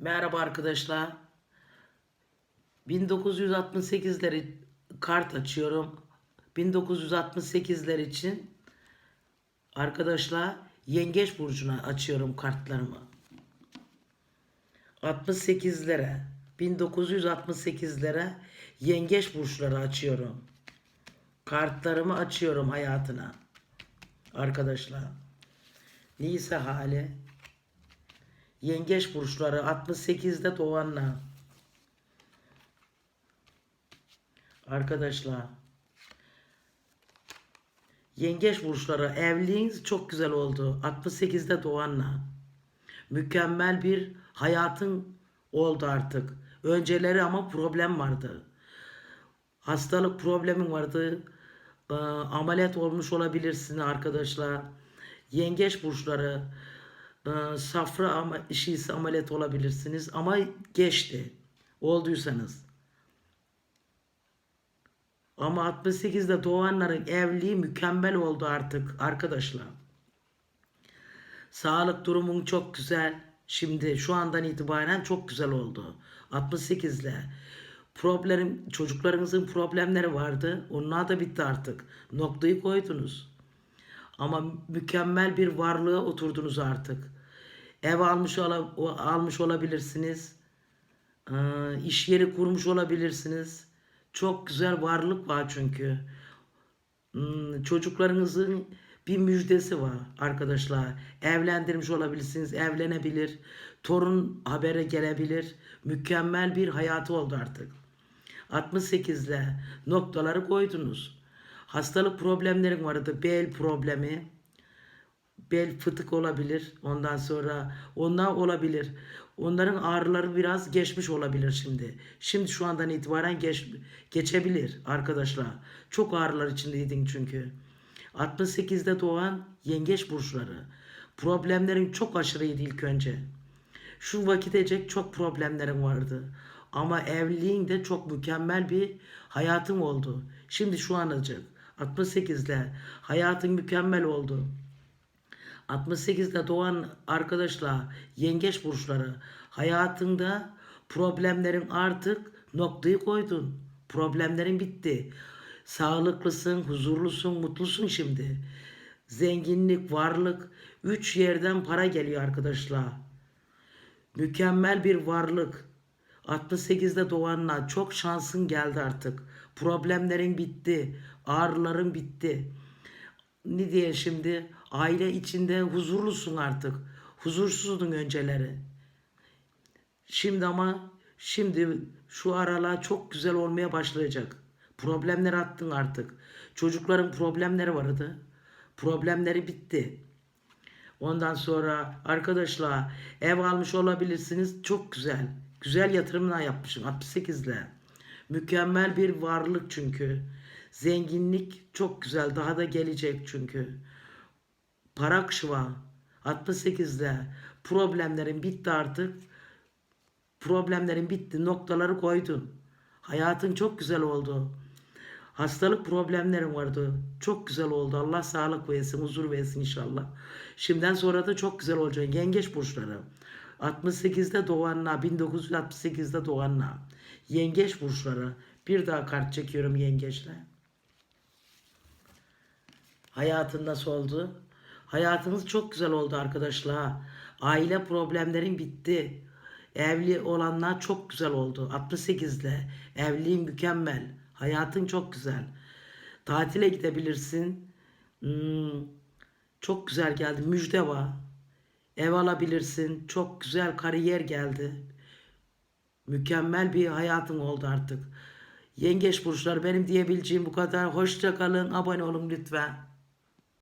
Merhaba arkadaşlar. 1968'leri kart açıyorum. 1968'ler için arkadaşlar Yengeç burcuna açıyorum kartlarımı. 68'lere 1968'lere Yengeç burçları açıyorum. Kartlarımı açıyorum hayatına. Arkadaşlar. Neyse hali. Yengeç burçları 68'de doğanlar. Arkadaşlar. Yengeç burçları evliliğiniz çok güzel oldu. 68'de doğanla. Mükemmel bir hayatın oldu artık. Önceleri ama problem vardı. Hastalık problemin vardı. Ee, ameliyat olmuş olabilirsin arkadaşlar. Yengeç burçları e, safra ama işiyse ameliyat olabilirsiniz ama geçti. Olduysanız. Ama 68'de doğanların evliliği mükemmel oldu artık arkadaşlar. Sağlık durumun çok güzel. Şimdi şu andan itibaren çok güzel oldu. 68'le. Problem, çocuklarınızın problemleri vardı. Onlar da bitti artık. Noktayı koydunuz. Ama mükemmel bir varlığa oturdunuz artık. Ev almış almış olabilirsiniz. Ee, iş yeri kurmuş olabilirsiniz. Çok güzel varlık var çünkü. Hmm, çocuklarınızın bir müjdesi var arkadaşlar. Evlendirmiş olabilirsiniz, evlenebilir. Torun habere gelebilir. Mükemmel bir hayatı oldu artık. 68'le noktaları koydunuz. Hastalık problemlerin vardı. Bel problemi, bel fıtık olabilir. Ondan sonra onlar olabilir. Onların ağrıları biraz geçmiş olabilir şimdi. Şimdi şu andan itibaren geç, geçebilir arkadaşlar. Çok ağrılar içindeydin çünkü. 68'de doğan yengeç burçları. Problemlerin çok aşırıydı ilk önce. Şu vakitecek çok problemlerim vardı. Ama evliliğin de çok mükemmel bir hayatım oldu. Şimdi şu anacık 68'de hayatın mükemmel oldu. 68'de doğan arkadaşlar yengeç burçları hayatında problemlerin artık noktayı koydun. Problemlerin bitti. Sağlıklısın, huzurlusun, mutlusun şimdi. Zenginlik, varlık, üç yerden para geliyor arkadaşlar. Mükemmel bir varlık. 68'de doğanlar çok şansın geldi artık. Problemlerin bitti. Ağrıların bitti. Ne diye şimdi? Aile içinde huzurlusun artık. Huzursuzdun önceleri. Şimdi ama şimdi şu aralar çok güzel olmaya başlayacak. Problemleri attın artık. Çocukların problemleri vardı. Problemleri bitti. Ondan sonra arkadaşlar ev almış olabilirsiniz. Çok güzel. Güzel yatırımlar yapmışım 68'le. Mükemmel bir varlık çünkü. Zenginlik çok güzel. Daha da gelecek çünkü. Para akışı var. 68'de problemlerin bitti artık. Problemlerin bitti. Noktaları koydun. Hayatın çok güzel oldu. Hastalık problemlerim vardı. Çok güzel oldu. Allah sağlık versin, huzur versin inşallah. Şimdiden sonra da çok güzel olacak. Yengeç burçları. 68'de doğanlar, 1968'de doğanlar. Yengeç burçları. Bir daha kart çekiyorum yengeçle. Hayatın nasıl oldu? Hayatınız çok güzel oldu arkadaşlar. Aile problemlerin bitti. Evli olanlar çok güzel oldu. 68'de. Evliliğin mükemmel. Hayatın çok güzel. Tatile gidebilirsin. Hmm, çok güzel geldi. Müjde var. Ev alabilirsin. Çok güzel kariyer geldi. Mükemmel bir hayatın oldu artık. Yengeç burçlar benim diyebileceğim bu kadar. Hoşça kalın. Abone olun lütfen.